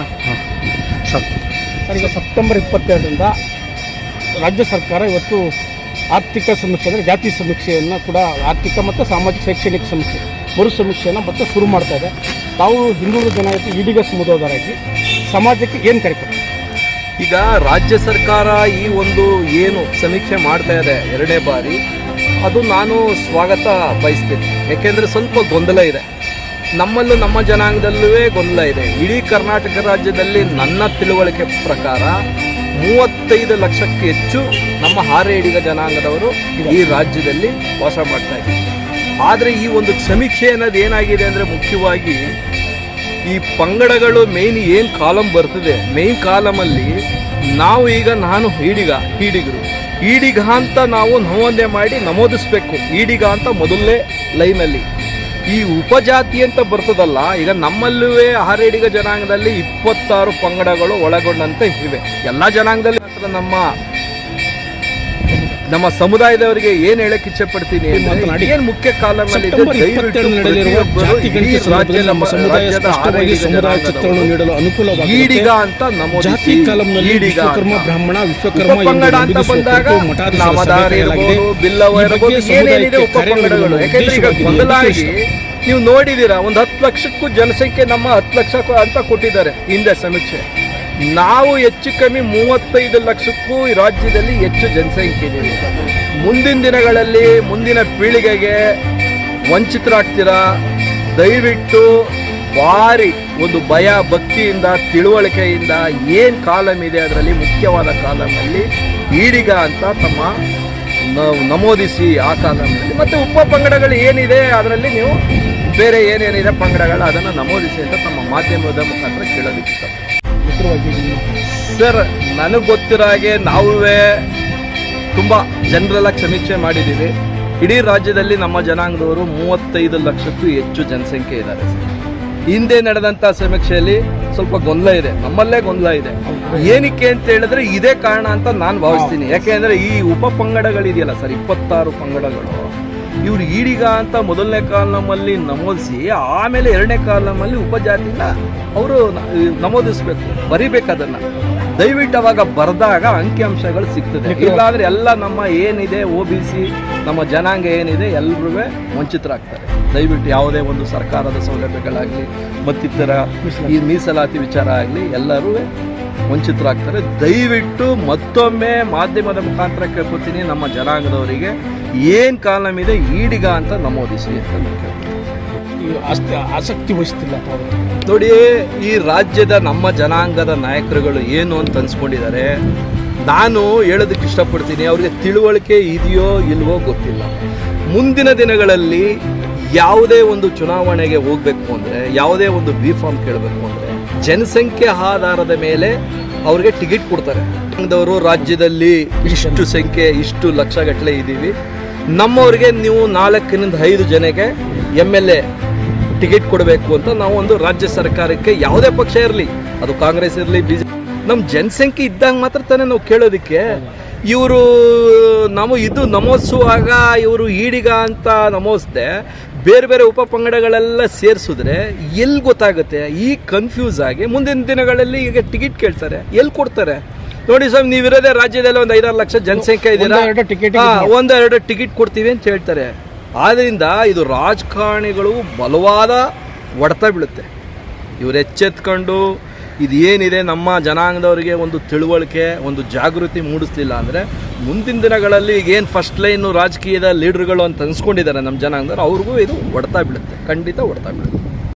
ಆಯ್ತಾ ಸರ್ ಈಗ ಸೆಪ್ಟೆಂಬರ್ ಇಪ್ಪತ್ತೆರಡರಿಂದ ರಾಜ್ಯ ಸರ್ಕಾರ ಇವತ್ತು ಆರ್ಥಿಕ ಸಮೀಕ್ಷೆ ಅಂದರೆ ಜಾತಿ ಸಮೀಕ್ಷೆಯನ್ನು ಕೂಡ ಆರ್ಥಿಕ ಮತ್ತು ಸಾಮಾಜಿಕ ಶೈಕ್ಷಣಿಕ ಸಮೀಕ್ಷೆ ಮರು ಸಮೀಕ್ಷೆಯನ್ನು ಮತ್ತೆ ಶುರು ಮಾಡ್ತಾ ಇದೆ. ತಾವು ಹಿಂದುಳಿದ ಜನಾಂಗಕ್ಕೆ ಈಡಿಗ ಸಮುದಾಯದವರಾಗಿ ಸಮಾಜಕ್ಕೆ ಏನು ಕರೆ ಈಗ ರಾಜ್ಯ ಸರ್ಕಾರ ಈ ಒಂದು ಏನು ಸಮೀಕ್ಷೆ ಮಾಡ್ತಾ ಇದೆ ಎರಡೇ ಬಾರಿ ಅದು ನಾನು ಸ್ವಾಗತ ಬಯಸ್ತೀನಿ. ಯಾಕೆಂದರೆ ಸ್ವಲ್ಪ ಗೊಂದಲ ಇದೆ. ನಮ್ಮಲ್ಲೂ ನಮ್ಮ ಜನಾಂಗದಲ್ಲೂ ಗೊಂದಲ ಇದೆ. ಇಡೀ ಕರ್ನಾಟಕ ರಾಜ್ಯದಲ್ಲಿ ನನ್ನ ತಿಳುವಳಿಕೆ ಪ್ರಕಾರ ಮೂವತ್ತೈದು ಲಕ್ಷಕ್ಕೆ ಹೆಚ್ಚು ನಮ್ಮ ಹಾರೇಡಿಗ ಜನಾಂಗದವರು ಈ ರಾಜ್ಯದಲ್ಲಿ ವಾಸ ಮಾಡ್ತಾ ಇದ್ದಾರೆ. ಆದರೆ ಈ ಒಂದು ಸಮೀಕ್ಷೆ ಅನ್ನೋದು ಏನಾಗಿದೆ ಅಂದರೆ ಮುಖ್ಯವಾಗಿ ಈ ಪಂಗಡಗಳು ಮೇನ್ ಏನು ಕಾಲಮ್ ಬರ್ತದೆ ಮೇನ್ ಕಾಲಮಲ್ಲಿ ನಾವು ಈಗ ನಾನು ಈಡಿಗ ಈಡಿಗರು ಈಡಿಗ ಅಂತ ನಾವು ನಮೂನೆ ಮಾಡಿ ನಮೂದಿಸ್ಬೇಕು. ಈಡಿಗ ಅಂತ ಮೊದಲನೇ ಲೈನಲ್ಲಿ ಈ ಉಪಜಾತಿ ಅಂತ ಬರ್ತದಲ್ಲ, ಈಗ ನಮ್ಮಲ್ಲೂ ಹಾರೇಡಿಗ ಜನಾಂಗದಲ್ಲಿ ಇಪ್ಪತ್ತಾರು ಪಂಗಡಗಳು ಒಳಗೊಂಡಂತೆ ಇವೆ. ಎಲ್ಲ ಜನಾಂಗದಲ್ಲಿ ನಮ್ಮ ನಮ್ಮ ಸಮುದಾಯದವರಿಗೆ ಏನ್ ಹೇಳಕ್ ಇಚ್ಛೆ ಪಡ್ತೀನಿ. ಏನ್ ಮುಖ್ಯ ನೀಡಲು ಈಡಿಗ ಅಂತ ನಮ್ಮ ಜಾತಿ ಕಾಲಂನಲ್ಲಿ ಈಡಿಗ ವಿಶ್ವಕರ್ಮ. ಬ್ರಾಹ್ಮಣ ವಿಶ್ವಕರ್ಮ ನೀವು ನೋಡಿದೀರಾ ಒಂದು ಹತ್ತು ಲಕ್ಷಕ್ಕೂ ಜನಸಂಖ್ಯೆ ನಮ್ಮ ಹತ್ತು ಲಕ್ಷ ಅಂತ ಕೊಟ್ಟಿದ್ದಾರೆ. ಹಿಂದೆ ಸಮೀಕ್ಷೆ. ನಾವು ಹೆಚ್ಚು ಕಮ್ಮಿ ಮೂವತ್ತೈದು ಲಕ್ಷಕ್ಕೂ ಈ ರಾಜ್ಯದಲ್ಲಿ ಹೆಚ್ಚು ಜನಸಂಖ್ಯೆ ಇದೆ. ಮುಂದಿನ ದಿನಗಳಲ್ಲಿ ಮುಂದಿನ ಪೀಳಿಗೆಗೆ ವಂಚಿತರಾಗ್ತೀರಾ ದಯವಿಟ್ಟು ಭಾರಿ ಒಂದು ಭಯ, ಭಕ್ತಿಯಿಂದ, ತಿಳುವಳಿಕೆಯಿಂದ ಏನು ಕಾಲಮ್ ಇದೆ ಅದರಲ್ಲಿ, ಮುಖ್ಯವಾದ ಕಾಲಮಲ್ಲಿ ಈಡಿಗ ಅಂತ ತಮ್ಮ ನಮೋದಿಸಿ ಆ ಕಾಲಂನಲ್ಲಿ. ಮತ್ತು ಉಪ ಪಂಗಡಗಳು ಏನಿದೆ ಅದರಲ್ಲಿ ನೀವು ಬೇರೆ ಏನೇನಿದೆ ಪಂಗಡಗಳು ಅದನ್ನು ನಮೂದಿಸಿ ಅಂತ ತಮ್ಮ ಮಾಧ್ಯಮದ ಮುಖಾಂತರ ಕೇಳೋದಕ್ಕೆ ಸರ್, ನನಗೆ ಗೊತ್ತಿರೋ ಹಾಗೆ ನಾವೇ ತುಂಬ ಜನರೆಲ್ಲ ಸಮೀಕ್ಷೆ ಮಾಡಿದ್ದೀವಿ. ಇಡೀ ರಾಜ್ಯದಲ್ಲಿ ನಮ್ಮ ಜನಾಂಗದವರು ಮೂವತ್ತೈದು ಲಕ್ಷಕ್ಕೂ ಹೆಚ್ಚು ಜನಸಂಖ್ಯೆ ಇದ್ದಾರೆ ಹಿಂದೆ ನಡೆದಂಥ ಸಮೀಕ್ಷೆಯಲ್ಲಿ ಸ್ವಲ್ಪ ಗೊಂದಲ ಇದೆ. ನಮ್ಮಲ್ಲೇ ಗೊಂದಲ ಇದೆ. ಏನಕ್ಕೆ ಅಂತ ಹೇಳಿದ್ರೆ ಇದೇ ಕಾರಣ ಅಂತ ನಾನು ಭಾವಿಸ್ತೀನಿ. ಯಾಕೆಂದ್ರೆ ಈ ಉಪ ಪಂಗಡಗಳಿದೆಯಲ್ಲ ಸರ್, ಇಪ್ಪತ್ತಾರು ಪಂಗಡಗಳು. ಇವ್ರು ಈಡಿಗ ಅಂತ ಮೊದಲನೇ ಕಾಲಮಲ್ಲಿ ನಮೂದಿಸಿ ಆಮೇಲೆ ಎರಡನೇ ಕಾಲಮಲ್ಲಿ ಉಪಜಾತಿನ ಅವರು ನಮೂದಿಸ್ಬೇಕು ಬರಿಬೇಕು ಅದನ್ನು ದಯವಿಟ್ಟು ಅವಾಗ ಬರೆದಾಗ ಅಂಕಿಅಂಶಗಳು ಸಿಗ್ತದೆ. ಇಲ್ಲಾಂದ್ರೆ ಎಲ್ಲ ನಮ್ಮ ಏನಿದೆ ಒ ಬಿ ಸಿ ನಮ್ಮ ಜನಾಂಗ ಏನಿದೆ ಎಲ್ಲರೂ ವಂಚಿತರಾಗ್ತಾರೆ. ದಯವಿಟ್ಟು ಯಾವುದೇ ಒಂದು ಸರ್ಕಾರದ ಸೌಲಭ್ಯಗಳಾಗಲಿ ಮತ್ತಿತರ ಈ ಮೀಸಲಾತಿ. ವಿಚಾರ ಆಗಲಿ ಎಲ್ಲರೂ ವಂಚಿತರಾಗ್ತಾರೆ. ದಯವಿಟ್ಟು ಮತ್ತೊಮ್ಮೆ ಮಾಧ್ಯಮದ ಮುಖಾಂತರ ಕೇಳ್ಕೊತೀನಿ. ನಮ್ಮ ಜನಾಂಗದವರಿಗೆ ಏನು ಕಾಲಮ್ ಇದೆ ಈಡಿಗ ಅಂತ ನಮೂದಿಸಿ ಈ ಆಸಕ್ತಿ ವಹಿಸ್ತಿಲ್ಲ ನೋಡಿ ಈ ರಾಜ್ಯದ ನಮ್ಮ ಜನಾಂಗದ ನಾಯಕರುಗಳು ಏನು ಅಂತ ಅನ್ಸ್ಕೊಂಡಿದ್ದಾರೆ ನಾನು ಹೇಳೋದಕ್ಕೆ ಇಷ್ಟಪಡ್ತೀನಿ ಅವ್ರಿಗೆ ತಿಳುವಳಿಕೆ ಇದೆಯೋ ಇಲ್ವೋ ಗೊತ್ತಿಲ್ಲ. ಮುಂದಿನ ದಿನಗಳಲ್ಲಿ ಯಾವುದೇ ಒಂದು ಚುನಾವಣೆಗೆ ಹೋಗಬೇಕು ಅಂದರೆ ಯಾವುದೇ ಒಂದು ಬಿ ಫಾರ್ಮ್ ಕೇಳಬೇಕು ಅಂದರೆ ಜನಸಂಖ್ಯೆ ಆಧಾರದ ಮೇಲೆ ಅವ್ರಿಗೆ ಟಿಕೆಟ್ ಕೊಡ್ತಾರೆ. ಅವರು ರಾಜ್ಯದಲ್ಲಿ ಇಷ್ಟು ಸಂಖ್ಯೆ ಇಷ್ಟು ಲಕ್ಷಗಟ್ಟಲೆ ಇದ್ದೀವಿ. ನಮ್ಮವ್ರಿಗೆ ನೀವು ನಾಲ್ಕರಿಂದ ಐದು ಜನಕ್ಕೆ ಎಂ ಎಲ್ ಎ ಟಿಕೆಟ್ ಕೊಡಬೇಕು ಅಂತ ನಾವು ಒಂದು ರಾಜ್ಯ ಸರ್ಕಾರಕ್ಕೆ ಯಾವುದೇ ಪಕ್ಷ ಇರಲಿ, ಅದು ಕಾಂಗ್ರೆಸ್ ಇರಲಿ ಬಿ ನಮ್ಮ ಜನಸಂಖ್ಯೆ ಇದ್ದಾಗ ಮಾತ್ರ ತಾನೇ ನಾವು ಕೇಳೋದಕ್ಕೆ. ಇವರು, ನಾವು ಇದು ನಮೋದಿಸುವಾಗ ಇವರು ಈಡಿಗ ಅಂತ ನಮೋದಿಸ್ದೆ ಬೇರೆ ಬೇರೆ ಉಪ ಪಂಗಡಗಳೆಲ್ಲ ಸೇರಿಸಿದ್ರೆ ಎಲ್ಲಿ ಗೊತ್ತಾಗುತ್ತೆ? ಈ ಕನ್ಫ್ಯೂಸ್ ಆಗಿ ಮುಂದಿನ ದಿನಗಳಲ್ಲಿ ಈಗ ಟಿಕೆಟ್ ಕೇಳ್ತಾರೆ ಎಲ್ಲಿ ಕೊಡ್ತಾರೆ? ನೋಡಿ ಸ್ವಾಮಿ ನೀವಿರೋದೇ ರಾಜ್ಯದಲ್ಲಿ ಒಂದು ಐದಾರು ಲಕ್ಷ ಜನಸಂಖ್ಯೆ ಇದೆ ಒಂದೆರಡು ಟಿಕೆಟ್ ಒಂದು ಎರಡು ಟಿಕೆಟ್ ಕೊಡ್ತೀವಿ ಅಂತ ಹೇಳ್ತಾರೆ. ಆದ್ರಿಂದ ಇದು ರಾಜಕಾರಣಿಗಳು ಬಲವಾದ ಒಡೆತ ಬೀಳುತ್ತೆ. ಇವ್ರು ಎಚ್ಚೆತ್ಕೊಂಡು ಇದು ಏನಿದೆ ನಮ್ಮ ಜನಾಂಗದವರಿಗೆ ಒಂದು ತಿಳುವಳಿಕೆ ಒಂದು ಜಾಗೃತಿ ಮೂಡಿಸ್ಲಿಲ್ಲ ಅಂದರೆ ಮುಂದಿನ ದಿನಗಳಲ್ಲಿ ಈಗ ಏನು ಫಸ್ಟ್ ಲೈನು ರಾಜಕೀಯದ ಲೀಡರ್ಗಳು ಅಂತ ಅನ್ಸ್ಕೊಂಡಿದ್ದಾರೆ ನಮ್ಮ ಜನಾಂಗದವ್ರು ಅವ್ರಿಗೂ ಇದು ಹೊಡ್ತಾ ಬೀಳುತ್ತೆ. ಖಂಡಿತ ಹೊಡ್ತಾ ಬೀಳುತ್ತೆ.